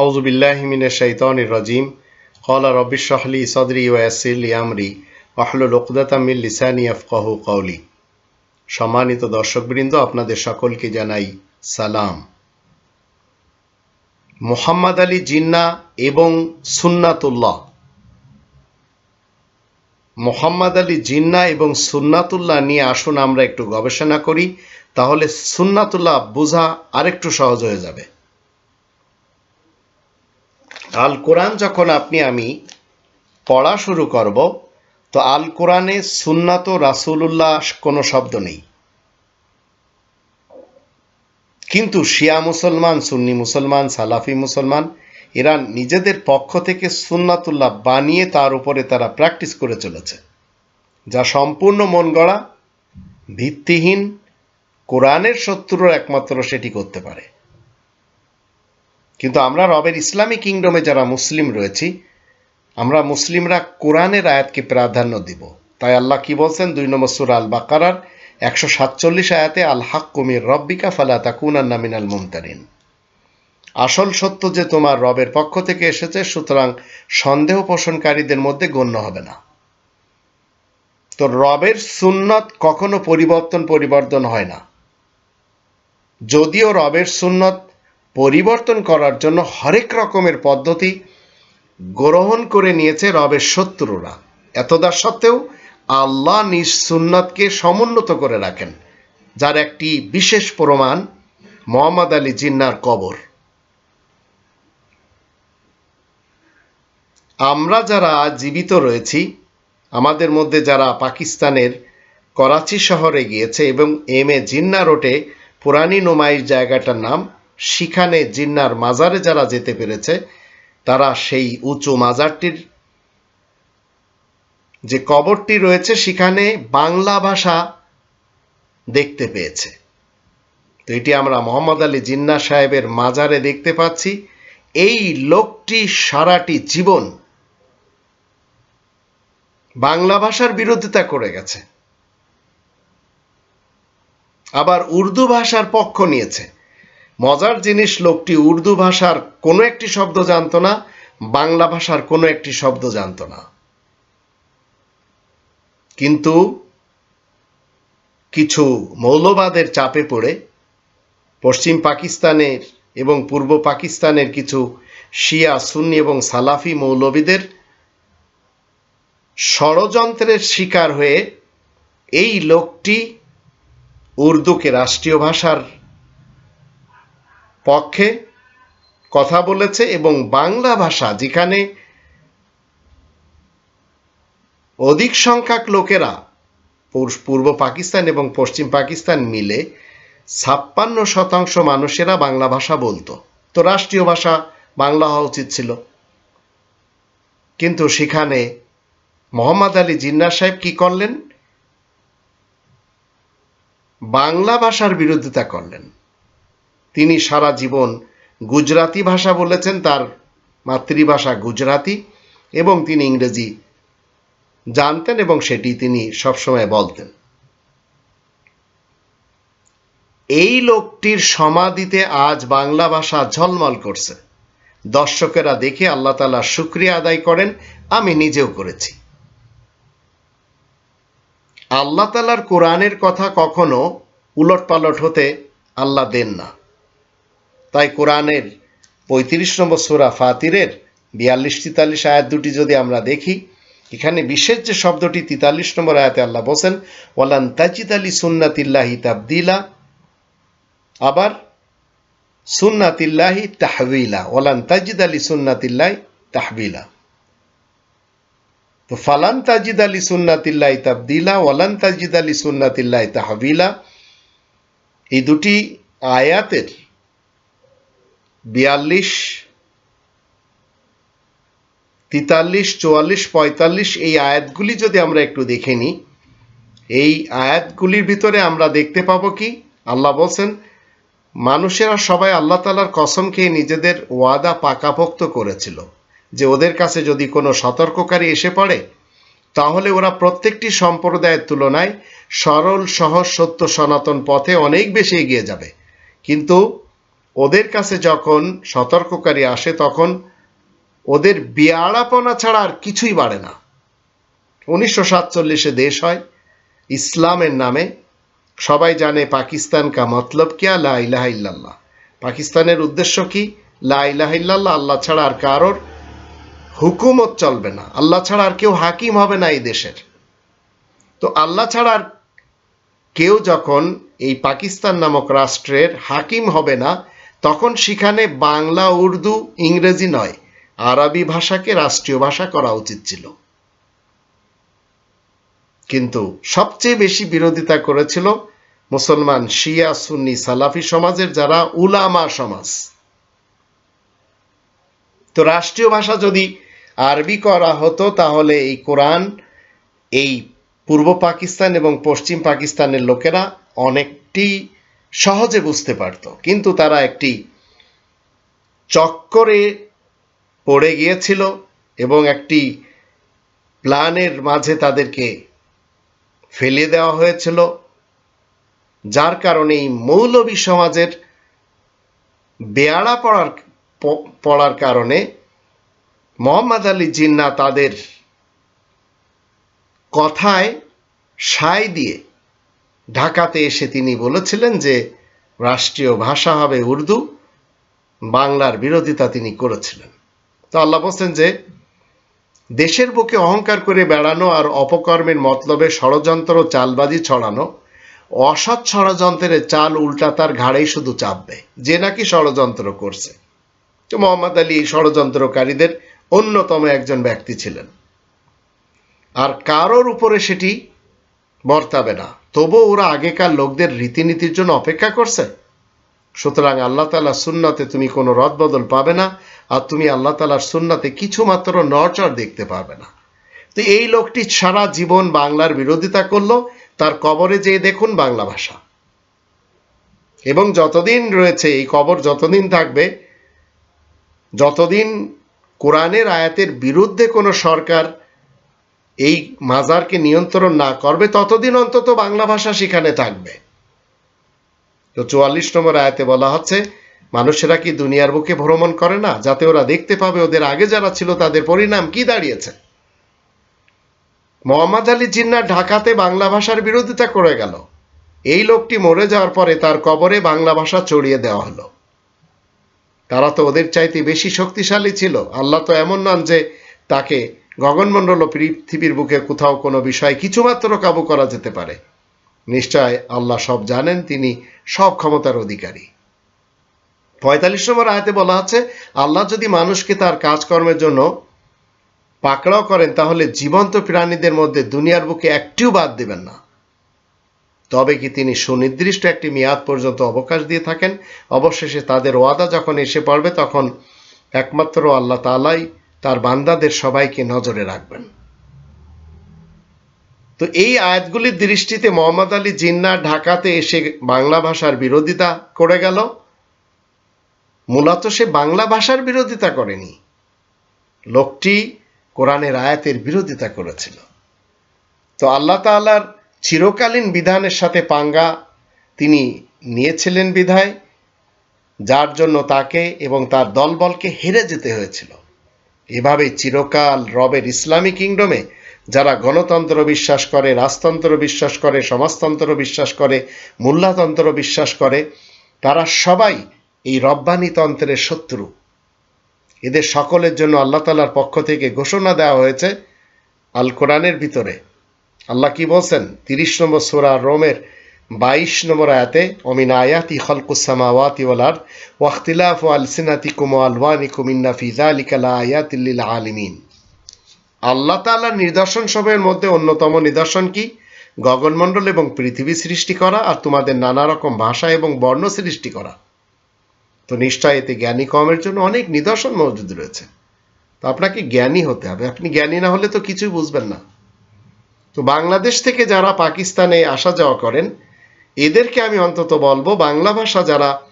আউযু বিল্লাহি মিনাশ শাইতানির রাজিম। ক্বালা রাব্বিশ রাহ লি সাদরি ওয়া ইয়াসসির লি আমরি ওয়াহলুল উকদাতাম লিসানি ইয়াফকাহু কওলি। সম্মানিত দর্শকবৃন্দ, আপনাদের সকলকে জানাই সালাম। মোহাম্মদ আলী জিন্না এবং সুন্নাতুল্লাহ। মোহাম্মদ আলী জিন্না এবং সুন্নাতুল্লাহ নিয়ে আসুন, আমরা একটু গবেষণা করি। তাহলে সুন্নাতুল্লাহ বোঝা আরেকটু সহজ হয়ে যাবে। আল কোরআন যখন আপনি, আমি পড়া শুরু করব, তো আল কোরআনে সুন্নাত রাসুলুল্লাহ কোনো শব্দ নেই। কিন্তু শিয়া মুসলমান, সুন্নি মুসলমান, সালাফি মুসলমান, এরা নিজেদের পক্ষ থেকে সুন্নাতুল্লাহ বানিয়ে তার উপরে তারা প্র্যাকটিস করে চলেছে। যা সম্পূর্ণ মন গড়া, ভিত্তিহীন, কোরআনের শত্রুর একমাত্র সেটি করতে পারে। কিন্তু আমরা রবের ইসলামী কিংডমে যারা মুসলিম রয়েছি, আমরা মুসলিমরা কোরআনের আয়াতকে প্রাধান্য দিব। তাই আল্লাহ কি বলছেন? দুই নম্বর সুর আল বাকারার একশো সাতচল্লিশ আয়াতে আল হাক কুমির রব্বিকা ফালা তাকুনান নামিনাল মুমতারিন। আসল সত্য যে তোমার রবের পক্ষ থেকে এসেছে, সুতরাং সন্দেহ পোষণকারীদের মধ্যে গণ্য হবে না। তো রবের সুন্নত কখনো পরিবর্তন পরিবর্তন হয় না। যদিও রবের সুন্নত পরিবর্তন করার জন্য হরেক রকমের পদ্ধতি গ্রহণ করে নিয়েছে রবের শত্রুরা। এতদা সত্ত্বেও আল্লাহ নিজ সুন্নতকে সমুন্নত করে রাখেন, যার একটি বিশেষ প্রমাণ মোহাম্মদ আলী জিন্নার কবর। আমরা যারা জীবিত রয়েছি, আমাদের মধ্যে যারা পাকিস্তানের করাচি শহরে গিয়েছে এবং এম এ জিন্না রোডে পুরানি নোমাইশ জায়গাটার নাম সেখানে জিন্নার মাজারে যারা যেতে পেরেছে, তারা সেই উঁচু মাজারটির যে কবরটি রয়েছে, সেখানে বাংলা ভাষা দেখতে পেয়েছে। তো এটি আমরা মোহাম্মদ আলী জিন্না সাহেবের মাজারে দেখতে পাচ্ছি। এই লোকটি সারাটি জীবন বাংলা ভাষার বিরোধিতা করে গেছে। আবার উর্দু ভাষার পক্ষ নিয়েছে। মজার জিনিস, লোকটি উর্দু ভাষার কোনো একটি শব্দ জানতো না, বাংলা ভাষার কোনো একটি শব্দ জানতো না। কিন্তু কিছু মৌলবাদের চাপে পড়ে, পশ্চিম পাকিস্তানের এবং পূর্ব পাকিস্তানের কিছু শিয়া, সুন্নি এবং সালাফি মৌলবীদের ষড়যন্ত্রের শিকার হয়ে এই লোকটি উর্দুকে রাষ্ট্রীয় ভাষার পক্ষে কথা বলেছে এবং বাংলা ভাষা যেখানে অধিক সংখ্যক লোকেরা পূর্ব পাকিস্তান এবং পশ্চিম পাকিস্তান মিলে ছাপ্পান্ন শতাংশ মানুষেরা বাংলা ভাষা বলতো। তো রাষ্ট্রীয় ভাষা বাংলা হওয়া উচিত ছিল। কিন্তু সেখানে মোহাম্মদ আলী জিন্না সাহেব কি করলেন? বাংলা ভাষার বিরোধিতা করলেন। তিনি সারা জীবন গুজরাতি ভাষা বলেছেন, তার মাতৃভাষা গুজরাতি, এবং তিনি ইংরেজি জানতেন এবং সেটি তিনি সবসময় বলতেন। এই লোকটির সমাধিতে আজ বাংলা ভাষা ঝলমল করছে। দর্শকেরা দেখে আল্লাহ তালা শুক্রিয়া আদায় করেন, আমি নিজেও করেছি। আল্লাহ তালার কোরআনের কথা কখনো উলট পালট হতে আল্লাহ দেন না। তাই কোরআনের পঁয়ত্রিশ নম্বর সোরা ফাতিরের বিয়াল্লিশ তেতাল্লিশ আয়াত দুটি যদি আমরা দেখি, এখানে বিশেষ যে শব্দটি তেতাল্লিশ নম্বর আয়াতে আল্লাহ বসেন ওয়ালান তাজিদ আলী সুন্নাতিল্লাহি তাবদিলা আবার সুন্নাতিল্লাহি তাহবিলা ওয়ালান তাজিদ আলী সুন্নাতিল্লাহ তাহবিলা তো ফালান তাজিদ আলী সুন্নাতিল্লাহ তাবদিলা ওয়ালান তাজিদ আলী সুন্নাতিল্লাহ তাহবিলা এই দুটি আয়াতের বিয়াল্লিশ, তেতাল্লিশ, চুয়াল্লিশ, পঁয়তাল্লিশ এই আয়াতগুলি যদি আমরা একটু দেখে নিই, এই আয়াতগুলির ভিতরে আমরা দেখতে পাবো কি? আল্লাহ বলছেন, মানুষেরা সবাই আল্লাহ তালার কসম খেয়ে নিজেদের ওয়াদা পাকাপোক্ত করেছিল। যে ওদের কাছে যদি কোনো সতর্ককারী এসে পড়ে, তাহলে ওরা প্রত্যেকটি সম্প্রদায়ের তুলনায় সরল, সহজ, সত্য, সনাতন পথে অনেক বেশি এগিয়ে যাবে। কিন্তু ওদের কাছে যখন সতর্ককারী আসে তখন ওদের বিয়াড়াপনা ছাড়া আর কিছুই বাড়ে না। উনিশশো সাতচল্লিশে দেশ হয়, ইসলামের নামে। সবাই জানে পাকিস্তান কা মতলব কিয়া? লা ইলাহা ইল্লাল্লাহ। পাকিস্তানের উদ্দেশ্য কি? লা ইলাহা ইল্লাল্লাহ, আল্লাহ ছাড়া আর কারোর হুকুমত চলবে না। আল্লাহ ছাড়া আর কেউ হাকিম হবে না এই দেশের। তো আল্লাহ ছাড়া আর কেউ যখন এই পাকিস্তান নামক রাষ্ট্রের হাকিম হবে না তখন সেখানে বাংলা, উর্দু, ইংরেজি নয়, আরবি ভাষাকে রাষ্ট্রীয় ভাষা করা উচিত ছিল। কিন্তু সবচেয়ে বেশি বিরোধিতা করেছিল মুসলমান শিয়া, সুন্নি, সালাফি সমাজের যারা উলামা সমাজ। তো রাষ্ট্রীয় ভাষা যদি আরবি করা হতো, তাহলে এই কোরআন, এই পূর্ব পাকিস্তান এবং পশ্চিম পাকিস্তানের লোকেরা অনেকটি সহজে বুঝতে পারত। কিন্তু তারা একটি চক্করে পড়ে গিয়েছিল এবং একটি প্ল্যানের মাঝে তাদেরকে ফেলে দেওয়া হয়েছিল, যার কারণে এই মৌলবী সমাজের বেয়াড়া পড়ার পড়ার কারণে মোহাম্মদ আলী জিন্না তাদের কথায় সায় দিয়ে ঢাকাতে এসে তিনি বলেছিলেন যে রাষ্ট্রীয় ভাষা হবে উর্দু, বাংলার বিরোধিতা তিনি করেছিলেন। তো আল্লাহ বলছেন যে, দেশের বুকে অহংকার করে বেড়ানো আর অপকর্মের মতলবে ষড়যন্ত্র, চালবাজি ছড়ানো, অসৎ ষড়যন্ত্রের চাল উল্টা তার ঘাড়েই শুধু চাপবে, যে নাকি ষড়যন্ত্র করছে। তো মোহাম্মদ আলী ষড়যন্ত্রকারীদের অন্যতম একজন ব্যক্তি ছিলেন। আর কারোর উপরে সেটি বর্তাবে না। তবু ওরা আগেকার লোকদের রীতিনীতির জন্য অপেক্ষা করছে? সুতরাং আল্লাহ তালা সুন্নাতে তুমি কোনো রদবদল পাবে না, আর তুমি আল্লাহ তালার সুন্নাতে কিছু মাত্র নরচর দেখতে পাবে না। তো এই লোকটি সারা জীবন বাংলার বিরোধিতা করল, তার কবরে যেয়ে দেখুন বাংলা ভাষা। এবং যতদিন রয়েছে, এই কবর যতদিন থাকবে, যতদিন কোরআনের আয়াতের বিরুদ্ধে কোনো সরকার এই মাজারকে নিয়ন্ত্রণ না করবে, ততদিন অন্তত বাংলা ভাষা সেখানে থাকবে। তো চুয়াল্লিশ নম্বর আয়াতে বলা হচ্ছে, মানুষেরা কি দুনিয়ার বুকে ভ্রমণ করে না, যাতে ওরা দেখতে পাবে ওদের আগে যারা ছিল তাদের পরিণাম কি দাঁড়িয়েছে? মোহাম্মদ আলী জিন্না ঢাকাতে বাংলা ভাষার বিরোধিতা করে গেল। এই লোকটি মরে যাওয়ার পরে তার কবরে বাংলা ভাষা চড়িয়ে দেওয়া হলো। তারা তো ওদের চাইতে বেশি শক্তিশালী ছিল। আল্লাহ তো এমন নন যে তাকে গগনমণ্ডল ও পৃথিবীর বুকে কোথাও কোনো বিষয় কিছুমাত্র কাবু করা যেতে পারে। নিশ্চয় আল্লাহ সব জানেন, তিনি সব ক্ষমতার অধিকারী। পঁয়তাল্লিশ নম্বর আয়তে বলা আছে, আল্লাহ যদি মানুষকে তার কাজকর্মের জন্য পাকড়াও করেন, তাহলে জীবন্ত প্রাণীদের মধ্যে দুনিয়ার বুকে একটিও বাদ দেবেন না। তবে কি তিনি সুনির্দিষ্ট একটি মেয়াদ পর্যন্ত অবকাশ দিয়ে থাকেন? অবশেষে তাদের ওয়াদা যখন এসে পড়বে, তখন একমাত্র আল্লাহ তালাই তার বান্দাদের সবাইকে নজরে রাখবেন। তো এই আয়াতগুলির দৃষ্টিতে মোহাম্মদ আলী জিন্না ঢাকাতে এসে বাংলা ভাষার বিরোধিতা করে গেল। মূলত সে বাংলা ভাষার বিরোধিতা করেনি। লোকটি কোরআনের আয়াতের বিরোধিতা করেছিল। তো আল্লাহ তাল্লার চিরকালীন বিধানের সাথে পাঙ্গা তিনি নিয়েছিলেন বিধায়, যার জন্য তাকে এবং তার দলবলকে হেরে যেতে হয়েছিল। এভাবে চিরকাল রবের ইসলামী কিংডমে যারা গণতন্ত্র বিশ্বাস করে, রাজতন্ত্র বিশ্বাস করে, সমাজতন্ত্র বিশ্বাস করে, মূল্যতন্ত্র বিশ্বাস করে, তারা সবাই এই রব্বানি তন্ত্রের শত্রু। এদের সকলের জন্য আল্লাহ তালার পক্ষ থেকে ঘোষণা দেওয়া হয়েছে আল কোরআনের ভিতরে। আল্লাহ কি বলছেন? তিরিশ নম্বর সোরা রোমের বাইশ নম্বর আয়াতে, অমিন আয়াতি খলকুসামাওয়াতি ওয়ালার ওয়াখতিলাফ আলসিনাতিকুম আলওয়ানিকুম ইন্না ফি যালিকা লাআয়াতিল আলিমিন। আল্লাহ তাআলার নিদর্শন সবের মধ্যে অন্যতম নিদর্শন কি? গগনমণ্ডল এবং পৃথিবী সৃষ্টি করা আর তোমাদের নানা রকম ভাষা এবং বর্ণ সৃষ্টি করা। তো নিশ্চয় এতে জ্ঞানী কমের জন্য অনেক নিদর্শন মজুদ রয়েছে। তো আপনাকে জ্ঞানী হতে হবে। আপনি জ্ঞানী না হলে তো কিছুই বুঝবেন না। তো বাংলাদেশ থেকে যারা পাকিস্তানে আসা যাওয়া করেন এদেরকে আমি অন্তত বলব, বাংলা ভাষা যারা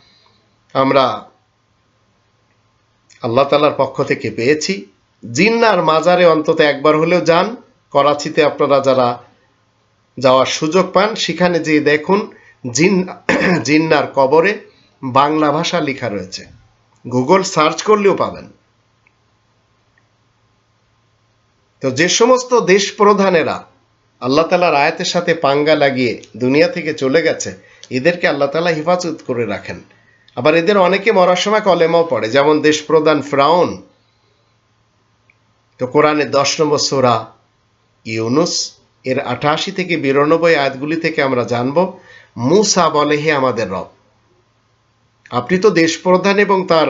আমরা আল্লাহ তালার পক্ষ থেকে পেয়েছি, জিন্নার মাজারে অন্তত একবার হলেও যান। করাচিতে আপনারা যারা যাওয়ার সুযোগ পান, সেখানে যেয়ে দেখুন জিন জিন্নার কবরে বাংলা ভাষা লেখা রয়েছে। গুগল সার্চ করলেও পাবেন। তো যে সমস্ত দেশ প্রধানেরা আল্লাহ তালার আয়াতের সাথে পাঙ্গা লাগিয়ে দুনিয়া থেকে চলে গেছে, এদেরকে আল্লাহ তালা হেফাজত করে রাখেন। আবার এদের অনেকে মরার সময় কলেমাও পড়ে, যেমন দেশপ্রধান ফ্রাউন। তো কোরআনের দশ নম্বর সোরা ইউনুস, এর আঠাশি থেকে বিরানব্বই আয়াতগুলি থেকে আমরা জানব, মুসা বলে, হে আমাদের রব, আপনি তো দেশপ্রধান এবং তার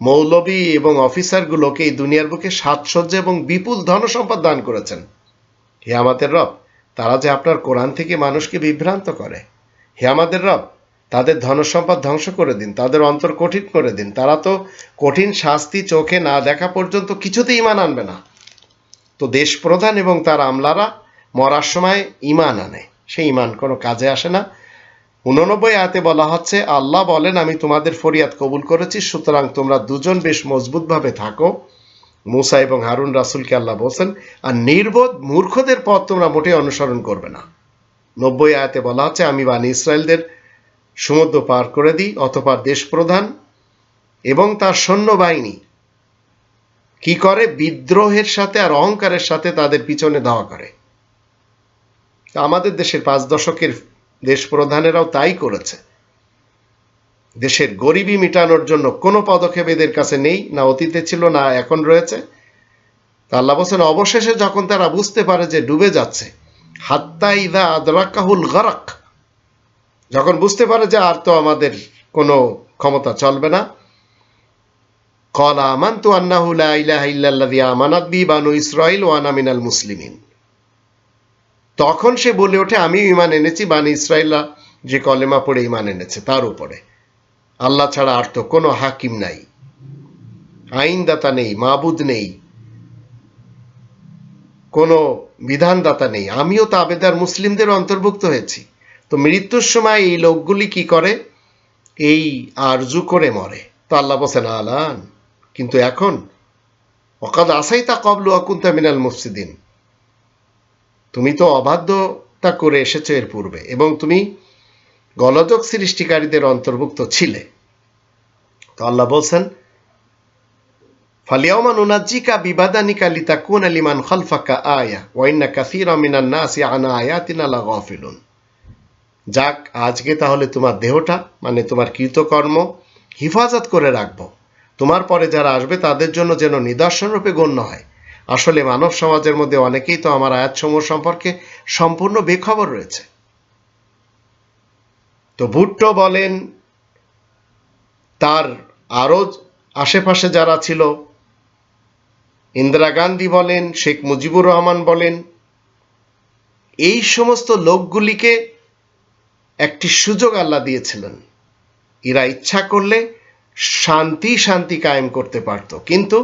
মৌলবী এবং অফিসারগুলোকে এই দুনিয়ার বুকে সাজসজ্জা এবং বিপুল ধনসম্পদ দান করেছেন। হে আমাদের রব তারা যে আপনার কোরআন থেকে মানুষকে বিভ্রান্ত করে। হে আমাদের রব, তাদের ধনসম্পদ ধ্বংস করে দিন, তাদের অন্তর কঠিন করে দিন। তারা তো কঠিন শাস্তি চোখে না দেখা পর্যন্ত কিছুতেই ইমান আনবে না। তো দেশ প্রধান এবং তার আমলারা মরার সময় ইমান আনে। সেই ইমান কোনো কাজে আসে না। উননব্বই আয়াতে বলা হচ্ছে, আল্লাহ বলেন, আমি তোমাদের ফরিয়াদ কবুল করেছি, সুতরাং তোমরা দুজন বেশ মজবুতভাবে থাকো। মুসা এবং হারুন রাসুলকে আল্লাহ বলছেন, আর নির্বোধ মূর্খদের পথ তোমরা মোটেই অনুসরণ করবে না। নব্বই আয়াতে বলা হচ্ছে আমি বানি ইসরায়েলদের সমুদ্র পার করে দিই, অতপার দেশ প্রধান এবং তার সৈন্যবাহিনী কি করে? বিদ্রোহের সাথে আর অহংকারের সাথে তাদের পিছনে ধাওয়া করে। আমাদের দেশের পাঁচ দশকের দেশ প্রধানেরাও তাই করেছে। দেশের গরিবি মিটানোর জন্য কোনো পদক্ষেপ এদের কাছে নেই, না অতীতে ছিল, না এখন রয়েছে। তা আল্লাহ বলছেন, অবশেষে যখন তারা বুঝতে পারে যে ডুবে যাচ্ছে, হাত্তা ইদা আদরাকাহুল গরাক, যখন বুঝতে পারে যে আর তো আমাদের কোনো ক্ষমতা চলবে না কল আমান তু আমানাত বি বানু ইসরাইল ওয়া আনা মুসলিমিন। তখন সে বলে ওঠে আমি ইমান এনেছি, বানি ইসরাইলা যে কলেমা পড়ে ইমান এনেছে, তার উপরে। আল্লাহ ছাড়া আর তো কোনো হাকিম নাই। আইনদাতা নেই, মাবুদ নেই। কোনো বিধানদাতা নেই। আমিও তো আবেদার মুসলিমদের অন্তর্ভুক্ত হয়েছি। তো মৃত্যুর সময় এই লোকগুলি কি করে? এই আরজু করে মরে। তো আল্লাহ বসেন আলান। কিন্তু এখন অকাদ আসাই তা কবলু অকুন্তা মিনাল মুফসিদিন। তুমি তো অবাধ্যতা করে এসেছ এর পূর্বে এবং তুমি গলযোগ সৃষ্টিকারীদের অন্তর্ভুক্ত ছিলে। তো আল্লাহ বলছেন, ফালিয়াউমা নুনাজ্জিকা বিবাদানিকা লিতাকুন লিমান খালফাকা আয়া ওয়াইন্না কাসীরা মিনান নাসি আনা আয়াতিনা লাগাফিলুন যাক, আজকে তাহলে তোমার দেহটা মানে তোমার কৃতকর্ম, হিফাজত করে রাখব। তোমার পরে যারা আসবে, তাদের জন্য যেন নিদর্শন রূপে গণ্য হয়। আসলে মানব সমাজের মধ্যে অনেকেই তো আমার আয়াতসমূহ সম্পর্কে সম্পূর্ণ বেখবর রয়েছে। তো ভুট্টো বলেন, তার আরও আশেপাশে যারা ছিল, ইন্দিরা গান্ধী বলেন, শেখ মুজিবুর রহমান বলেন, এই সমস্ত লোকগুলিকে একটি সুযোগ আল্লাহ দিয়েছিলেন। এরা ইচ্ছা করলে শান্তি শান্তি কায়েম করতে পারত, কিন্তু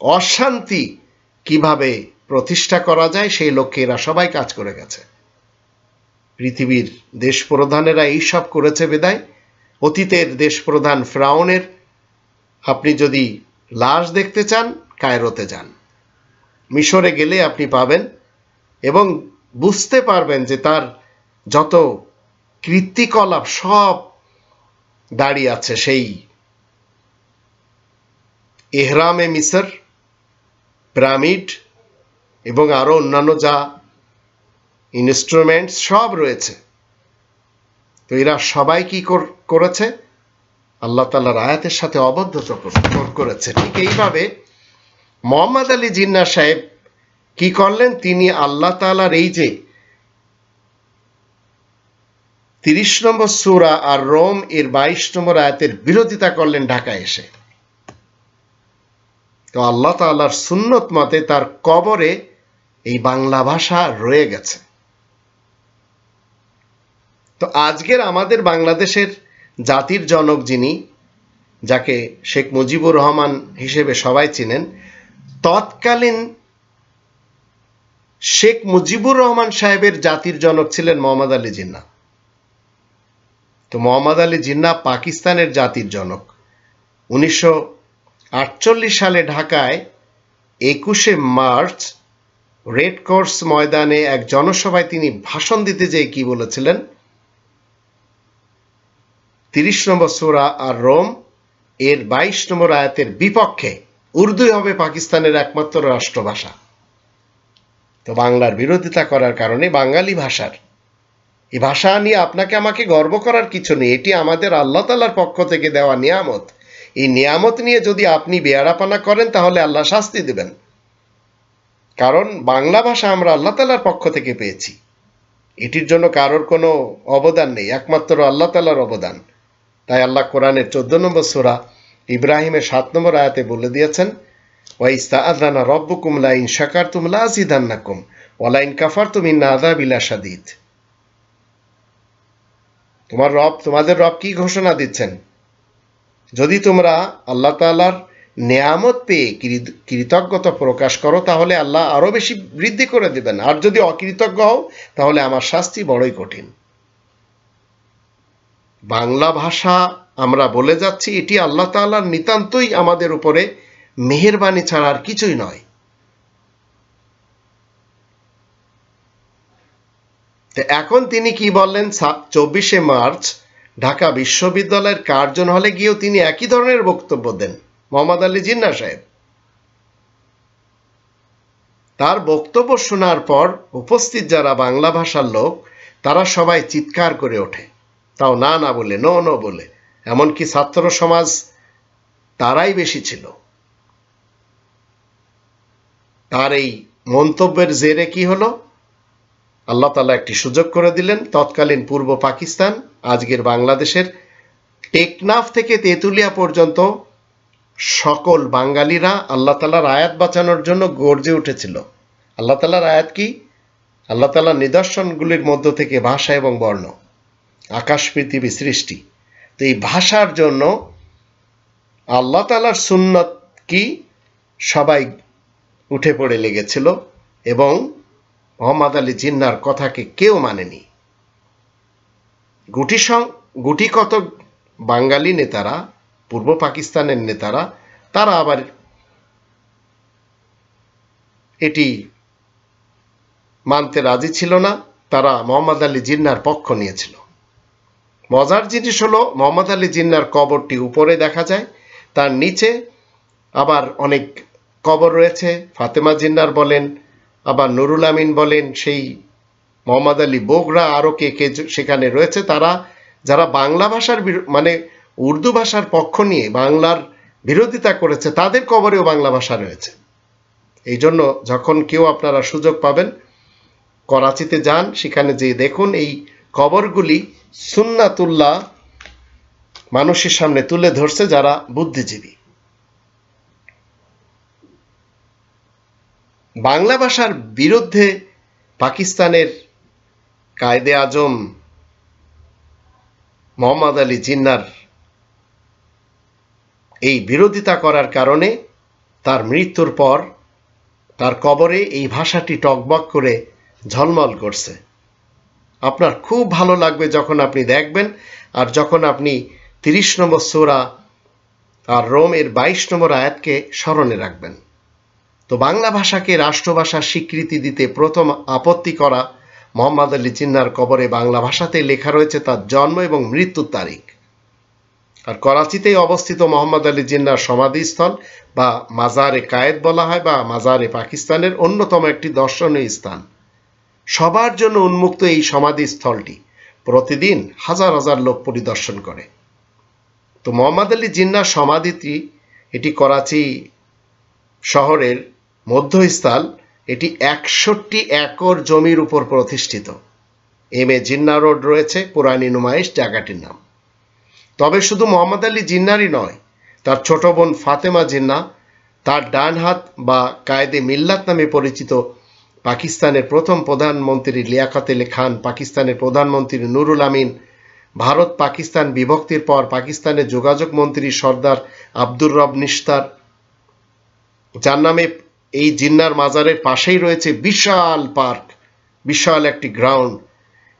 অশান্তি কীভাবে প্রতিষ্ঠা করা যায়, সেই লক্ষ্যে এরা সবাই কাজ করে গেছে। পৃথিবীর দেশ প্রধানেরা এই সব করেছে বেদায়। অতীতের দেশ প্রধান ফ্রাউনের। আপনি যদি লাশ দেখতে চান, কায়রোতে যান। মিশরে গেলে আপনি পাবেন এবং বুঝতে পারবেন যে তার যত কৃত্তিকলাপ সব দাঁড়িয়ে আছে সেই এহরামে মিসর, পিরামিড এবং আরও অন্যান্য যা ইনস্ট্রুমেন্টস সব রয়েছে। তো এরা সবাই কি করেছে? আল্লাহ তালার আয়াতের সাথে অবদ্ধ করেছে। ঠিক এইভাবে মোহাম্মদ আলী জিন্না সাহেব কি করলেন? তিনি আল্লাহ তালার এই যে তিরিশ নম্বর সুরা আর রোম এর বাইশ নম্বর আয়াতের বিরোধিতা করলেন ঢাকায় এসে। তো আল্লাহ তাল্লার সুন্নত মতে তার কবরে এই বাংলা ভাষা রয়ে গেছে। তো আজকের আমাদের বাংলাদেশের জাতির জনক যিনি, যাকে শেখ মুজিবুর রহমান হিসেবে সবাই চিনেন, তৎকালীন শেখ মুজিবুর রহমান সাহেবের জাতির জনক ছিলেন মোহাম্মদ আলী জিন্না। তো মোহাম্মদ আলী জিন্না পাকিস্তানের জাতির জনক। উনিশশো আটচল্লিশ সালে ঢাকায় একুশে মার্চ রেড কোর্স ময়দানে এক জনসভায় তিনি ভাষণ দিতে যেয়ে কি বলেছিলেন? তিরিশ নম্বর সুরা আর রোম এর বাইশ নম্বর আয়াতের বিপক্ষে উর্দুই হবে পাকিস্তানের একমাত্র রাষ্ট্রভাষা। তো বাংলার বিরোধিতা করার কারণে বাঙালি ভাষার। এই ভাষা নিয়ে আপনাকে আমাকে গর্ব করার কিছু নেই, এটি আমাদের আল্লাহ তালার পক্ষ থেকে দেওয়া নিয়ামত। এই নিয়ামত নিয়ে যদি আপনি বেয়ারাপানা করেন, তাহলে আল্লাহ শাস্তি দেবেন। কারণ বাংলা ভাষা আমরা আল্লাহ তালার পক্ষ থেকে পেয়েছি। এটির জন্য কারোর কোনো অবদান নেই, একমাত্র আল্লাহ তালার অবদান। তাই আল্লাহ কোরআনের চোদ্দ নম্বর সোরা ইব্রাহিমের সাত নম্বর আয়াতে বলে দিয়েছেন ওয়াইস্তা আদানা শাকার ওয়ালাইন কাফার তুমি তোমার রব, তোমাদের রব কি ঘোষণা দিচ্ছেন? যদি তোমরা আল্লাহ তালার নেয়ামত পেয়ে কৃতজ্ঞতা প্রকাশ করো, তাহলে আল্লাহ আরও বেশি বৃদ্ধি করে দেবেন। আর যদি অকৃতজ্ঞ হও, তাহলে আমার শাস্তি বড়ই কঠিন। বাংলা ভাষা আমরা বলে যাচ্ছি, এটি আল্লাহ তাআলার নিতান্তই আমাদের উপরে মেহেরবানি ছাড়া আর কিছুই নয়। তো এখন তিনি কি বললেন? চব্বিশে মার্চ, ঢাকা বিশ্ববিদ্যালয়ের কার্জন হলে গিয়েও তিনি একই ধরনের বক্তব্য দেন। মোহাম্মদ আলী জিন্না সাহেব। তার বক্তব্য শোনার পর উপস্থিত যারা বাংলা ভাষার লোক, তারা সবাই চিৎকার করে ওঠে। তাও না না বলে নো নো বলে এমনকি ছাত্র সমাজ তারাই বেশি ছিল। তার এই মন্তব্যের জেরে কি হলো? আল্লাহ তালা একটি সুযোগ করে দিলেন, তৎকালীন পূর্ব পাকিস্তান, আজকের বাংলাদেশের টেকনাফ থেকে তেঁতুলিয়া পর্যন্ত সকল বাঙালিরা আল্লাহ তালার আয়াত বাঁচানোর জন্য গর্জে উঠেছিল। আল্লাহ তালার আয়াত কি? আল্লাহ তালার নিদর্শনগুলির মধ্য থেকে ভাষা এবং বর্ণ। আকাশ পৃথিবী সৃষ্টি। তো এই ভাষার জন্য আল্লাহ তালার সুন্নত কি? সবাই উঠে পড়ে লেগেছিল এবং মোহাম্মদ আলী জিন্নার কথাকে কেউ মানেনি। গুটি সং, গুটি কত বাঙালি নেতারা, পূর্ব পাকিস্তানের নেতারা, তারা আবার এটি মানতে রাজি ছিল না। তারা মোহাম্মদ আলী জিন্নার পক্ষ নিয়েছিল। মজার জিনিস হলো, মোহাম্মদ আলী জিন্নার কবরটি উপরে দেখা যায়। তার নিচে আবার অনেক কবর রয়েছে। ফাতেমা জিন্নার বলেন, আবার নুরুল আমিন বলেন, সেই মোহাম্মদ আলী বোগরা আরও কে কে সেখানে রয়েছে। তারা, যারা বাংলা ভাষার মানে উর্দু ভাষার পক্ষ নিয়ে বাংলার বিরোধিতা করেছে, তাদের কবরেও বাংলা ভাষা রয়েছে। এই জন্য যখন কেউ আপনারা সুযোগ পাবেন, করাচিতে যান, সেখানে যে দেখুন এই কবরগুলি সুন্নাতুল্লাহ মানুষের সামনে তুলে ধরছে যারা বুদ্ধিজীবী। বাংলা ভাষার বিরুদ্ধে পাকিস্তানের কায়দে আজম মোহাম্মদ আলী জিন্নার এই বিরোধিতা করার কারণে তার মৃত্যুর পর তার কবরে এই ভাষাটি টকবক করে ঝলমল করছে। আপনার খুব ভালো লাগবে যখন আপনি দেখবেন। আর যখন আপনি তিরিশ নম্বর সোরা আর রোমের বাইশ নম্বর আয়াতকে স্মরণে রাখবেন। তো বাংলা ভাষাকে রাষ্ট্রভাষার স্বীকৃতি দিতে প্রথম আপত্তি করা মোহাম্মদ আলী জিন্নার কবরে বাংলা ভাষাতে লেখা রয়েছে তার জন্ম এবং মৃত্যুর তারিখ। আর করাচিতেই অবস্থিত মোহাম্মদ আলী জিন্নার সমাধিস্থল বা মাজারে কায়েদ বলা হয় বা মাজারে পাকিস্তানের অন্যতম একটি দর্শনীয় স্থান। সবার জন্য উন্মুক্ত এই সমাধিস্থলটি প্রতিদিন হাজার হাজার লোক পরিদর্শন করে। তো মোহাম্মদ আলী জিন্নার সমাধিটি, এটি করাচি শহরের মধ্যস্থল, এটি একষট্টি একর জমির উপর প্রতিষ্ঠিত। এম এ জিন্না রোড রয়েছে, পুরানি নুমাইশ জায়গাটির নাম। তবে শুধু মোহাম্মদ আলী জিন্নারই নয়, তার ছোট বোন ফাতেমা জিন্না তার ডান হাত বা কায়েদে মিল্লাত নামে পরিচিত পাকিস্তানের প্রথম প্রধানমন্ত্রী লিয়াকত আলী খান, পাকিস্তানের প্রধানমন্ত্রী নুরুল আমিন, ভারত পাকিস্তান বিভক্তির পর পাকিস্তানের যোগাযোগ মন্ত্রী সর্দার আব্দুর রব নিস্তার। যার নামে এই জিন্নার মাজারের পাশেই রয়েছে বিশাল পার্ক, বিশাল একটি গ্রাউন্ড।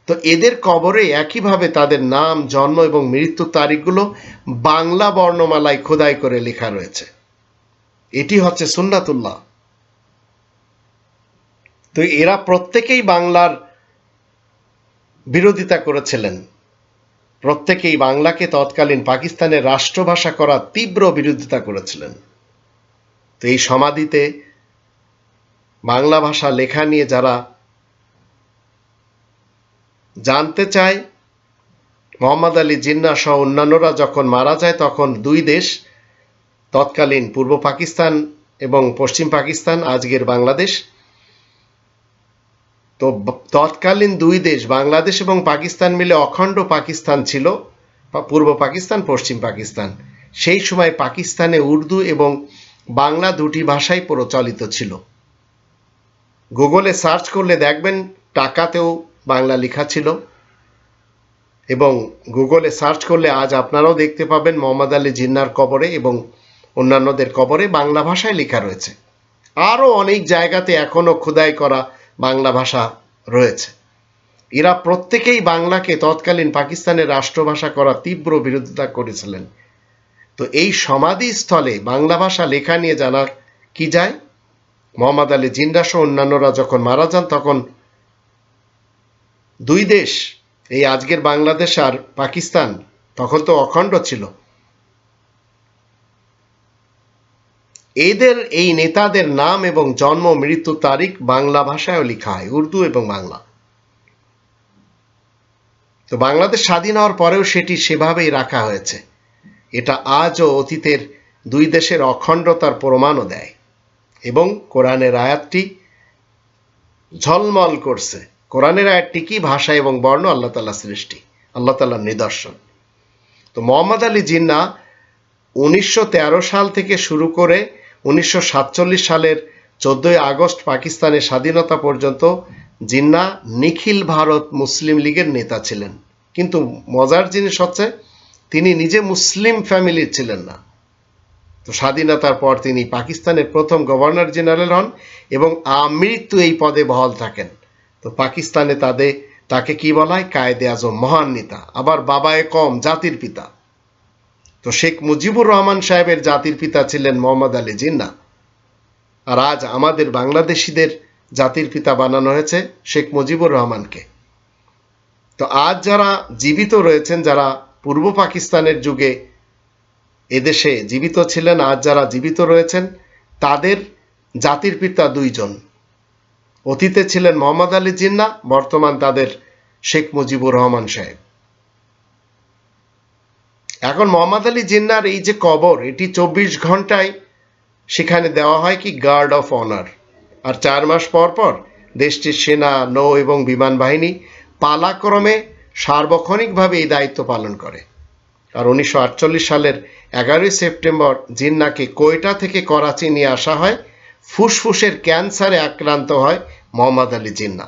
তো এদের কবরে একইভাবে তাদের নাম, জন্ম এবং মৃত্যুর তারিখগুলো বাংলা বর্ণমালায় খোদাই করে লেখা রয়েছে। এটি হচ্ছে সুন্নাতুল্লাহ। তো এরা প্রত্যেকেই বাংলার বিরোধিতা করেছিলেন। প্রত্যেকেই বাংলাকে তৎকালীন পাকিস্তানের রাষ্ট্রভাষা করার তীব্র বিরোধিতা করেছিলেন। তো এই সমাধিতে বাংলা ভাষা লেখা নিয়ে যারা জানতে চায়, মোহাম্মদ আলী জিন্না সহ অন্যান্যরা যখন মারা যায়, তখন দুই দেশ, তৎকালীন পূর্ব পাকিস্তান এবং পশ্চিম পাকিস্তান, আজকের বাংলাদেশ তো তৎকালীন দুই দেশ, বাংলাদেশ এবং পাকিস্তান মিলে অখণ্ড পাকিস্তান ছিল পূর্ব পাকিস্তান, পশ্চিম পাকিস্তান। সেই সময় পাকিস্তানে উর্দু এবং বাংলা দুটি ভাষাই প্রচলিত ছিল। গুগলে সার্চ করলে দেখবেন টাকাতেও বাংলা লেখা ছিল। এবং গুগলে সার্চ করলে আজ আপনারাও দেখতে পাবেন মোহাম্মদ আলী জিন্নার কবরে এবং অন্যান্যদের কবরে বাংলা ভাষায় লেখা রয়েছে। আরও অনেক জায়গাতে এখনও খোদাই করা বাংলা ভাষা রয়েছে। এরা প্রত্যেকেই বাংলাকে তৎকালীন পাকিস্তানের রাষ্ট্রভাষা করার তীব্র বিরোধিতা করেছিলেন। তো এই সমাধিস্থলে বাংলা ভাষা লেখা নিয়ে জানা কি যায়? মোহাম্মদ আলী জিন্ডা সহ অন্যান্যরা যখন মারা যান, তখন দুই দেশ, এই আজকের বাংলাদেশ আর পাকিস্তান, তখন তো অখণ্ড ছিল। এদের এই নেতাদের নাম এবং জন্ম, মৃত্যু তারিখ বাংলা ভাষায়ও লেখা হয়, উর্দু এবং বাংলা। তো বাংলাদেশ স্বাধীন হওয়ার পরেও সেটি সেভাবেই রাখা হয়েছে। এটা আজও অতীতের দুই দেশের অখণ্ডতার প্রমাণও দেয় এবং কোরআনের আয়াতটি ঝলমল করছে। কোরআনের আয়াতটি কি ভাষা এবং বর্ণ? আল্লাহ তাল্লাহ সৃষ্টি, আল্লাহ তাল্লাহর নিদর্শন। তো মোহাম্মদ আলী জিন্না উনিশশো তেরো সাল থেকে শুরু করে উনিশশো সাতচল্লিশ সালের চোদ্দই আগস্ট পাকিস্তানের স্বাধীনতা পর্যন্ত জিন্না নিখিল ভারত মুসলিম লীগের নেতা ছিলেন। কিন্তু মজার জিনিস হচ্ছে, তিনি নিজে মুসলিম ফ্যামিলির ছিলেন না। তো স্বাধীনতার পর তিনি পাকিস্তানের প্রথম গভর্নর জেনারেল হন এবং আমৃত্যু এই পদে বহাল থাকেন। তো পাকিস্তানে তাদের, তাকে কি বলা হয় কায়েদে আজম মহান নেতা। আবার বাবায় কম, জাতির পিতা। তো শেখ মুজিবুর রহমান সাহেবের জাতির পিতা ছিলেন মোহাম্মদ আলী জিন্না। আর আজ আমাদের বাংলাদেশিদের জাতির পিতা বানানো হয়েছে শেখ মুজিবুর রহমানকে। তো আজ যারা জীবিত রয়েছেন, যারা পূর্ব পাকিস্তানের যুগে এদেশে জীবিত ছিলেন, আজ যারা জীবিত রয়েছেন, তাদের জাতির পিতা দুইজন। অতীতে ছিলেন মোহাম্মদ আলী জিন্না, বর্তমান তাদের শেখ মুজিবুর রহমান সাহেব। এখন মোহাম্মদ আলী জিন্নার এই যে কবর, এটি চব্বিশ ঘন্টায় সেখানে দেওয়া হয় কি? গার্ড অফ অনার আর চার মাস পর পর দেশটির সেনা, নৌ এবং বিমান বাহিনী পালাক্রমে সার্বক্ষণিকভাবে এই দায়িত্ব পালন করে। আর উনিশশো আটচল্লিশ সালের এগারোই সেপ্টেম্বর জিন্নাকে কোয়েটা থেকে করাচি নিয়ে আসা হয়। ফুসফুসের ক্যান্সারে আক্রান্ত হয় মোহাম্মদ আলী জিন্না।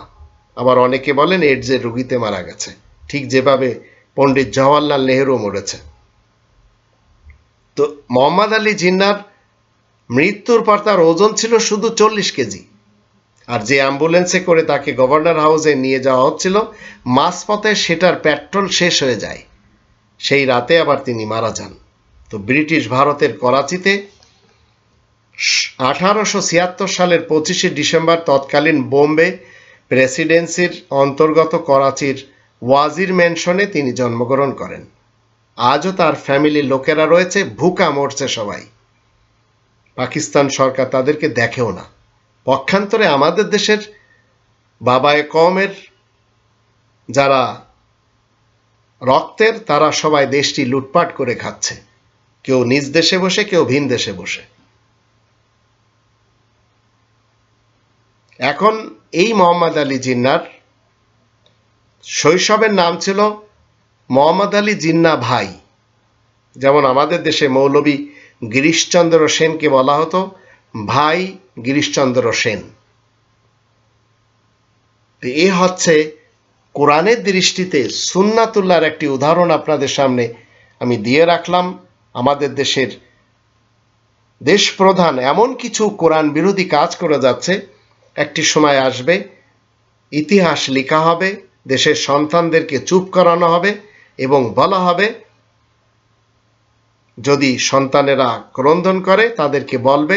আবার অনেকে বলেন এডসের রুগীতে মারা গেছে। ঠিক যেভাবে পণ্ডিত জওয়াহরলাল নেহরু মরেছে। তো মোহাম্মদ আলী জিন্নার মৃত্যুর পর তার ওজন ছিল শুধু চল্লিশ কেজি। আর যে অ্যাম্বুলেন্সে করে তাকে গভর্নর হাউসে নিয়ে যাওয়া হচ্ছিল, মাঝপথে সেটার পেট্রোল শেষ হয়ে যায়। সেই রাতে আবার তিনি মারা যান। তো ব্রিটিশ ভারতের করাচিতে আঠারোশো ছিয়াত্তর সালের পঁচিশে ডিসেম্বর তৎকালীন বোম্বে প্রেসিডেন্সির অন্তর্গত করাচির ওয়াজির ম্যানশনে তিনি জন্মগ্রহণ করেন। আজও তার ফ্যামিলির লোকেরা রয়েছে, ভুকা মরছে সবাই। পাকিস্তান সরকার তাদেরকে দেখেও না। পক্ষান্তরে আমাদের দেশের বাবায় কমের যারা রক্তের, তারা সবাই দেশটি লুটপাট করে খাচ্ছে। কেউ নিজ দেশে বসে, কেউ ভিন দেশে বসে। এখন এই মোহাম্মদ আলী জিন্নার শৈশবের নাম ছিল মোহাম্মদ আলী জিন্না ভাই। যেমন আমাদের দেশে মৌলবী গিরিশচন্দ্র সেনকে বলা হতো, ভাই গিরিশচন্দ্র সেন। এ হচ্ছে কোরআনের দৃষ্টিতে সুন্নাতুল্লার একটি উদাহরণ আপনাদের সামনে আমি দিয়ে রাখলাম। আমাদের দেশের দেশ প্রধান এমন কিছু কোরআন বিরোধী কাজ করে যাচ্ছে। একটি সময় আসবে, ইতিহাস লেখা হবে, দেশের সন্তানদেরকে চুপ করানো হবে এবং বলা হবে, যদি সন্তানেরা ক্রন্দন করে, তাদেরকে বলবে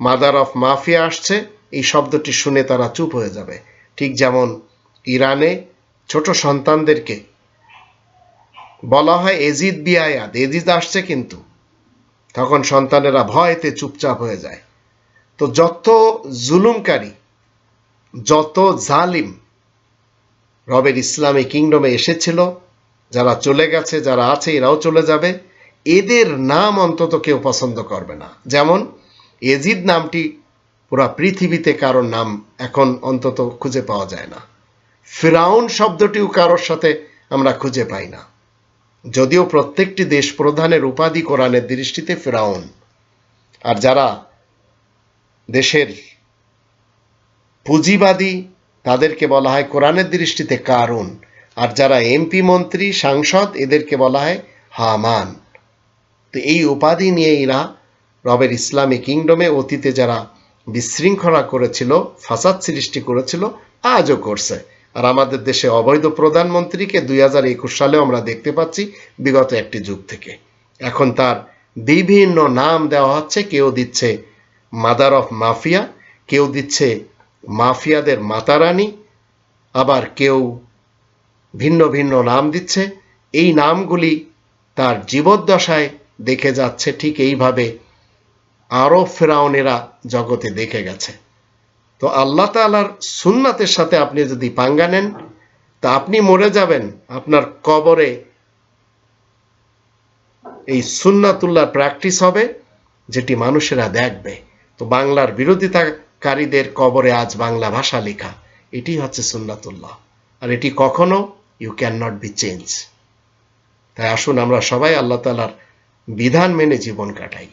মাদার অফ মাফিয়া আসছে। এই শব্দটি শুনে তারা চুপ হয়ে যাবে। ঠিক যেমন ইরানে ছোট সন্তানদেরকে বলা হয়, এজিদ বিয়ায়াদ এজিদ আসছে কিন্তু। তখন সন্তানেরা ভয়তে চুপচাপ হয়ে যায়। তো যত জুলুমকারী, যত জালিম রবের ইসলামী কিংডমে এসেছিল যারা চলে গেছে, যারা আছে, এরাও চলে যাবে। এদের নাম অন্তত কেউ পছন্দ করবে না। যেমন, এজিদ নামটি পুরা পৃথিবীতে কারোর নাম এখন অন্তত খুঁজে পাওয়া যায় না। ফিরাউন শব্দটিও কারোর সাথে আমরা খুঁজে পাই না। যদিও প্রত্যেকটি দেশ প্রধানের উপাধি কোরআনের দৃষ্টিতে ফেরাউন। আর যারা দেশের পুঁজিবাদী, তাদেরকে বলা হয় কোরআনের দৃষ্টিতে কারুন। আর যারা এমপি মন্ত্রী, সাংসদ, এদেরকে বলা হয় হামান। তো এই উপাধি নিয়ে এরা রবের ইসলামী কিংডমে অতীতে যারা বিশৃঙ্খলা করেছিল, ফাসাদ সৃষ্টি করেছিল, আজও করছে। আর আমাদের দেশে অবৈধ প্রধানমন্ত্রীকে দুই হাজার একুশ সালেও আমরা দেখতে পাচ্ছি বিগত একটি যুগ থেকে। এখন তার বিভিন্ন নাম দেওয়া হচ্ছে, কেউ দিচ্ছে মাদার অফ মাফিয়া, কেউ দিচ্ছে মাফিয়াদের মাতারানী, আবার কেউ ভিন্ন ভিন্ন নাম দিচ্ছে। এই নামগুলি তার জীবদ্দশায় দেখে যাচ্ছে ঠিক এইভাবে আরও ফেরাউনেরা জগতে দেখে গেছে। তো আল্লাহ তালার সুন্নাতের সাথে আপনি যদি পাঙ্গা নেন, তা আপনি মরে যাবেন। আপনার কবরে এই সুন্নাতুল্লাহ প্র্যাকটিস হবে, যেটি মানুষেরা দেখবে। তো বাংলার বিরোধিতাকারীদের কবরে আজ বাংলা ভাষা লেখা। এটি হচ্ছে সুন্নাতুল্লাহ। আর এটি কখনো you can not be change তাই আসুন আমরা সবাই আল্লাহ তালার বিধান মেনে জীবন কাটাই।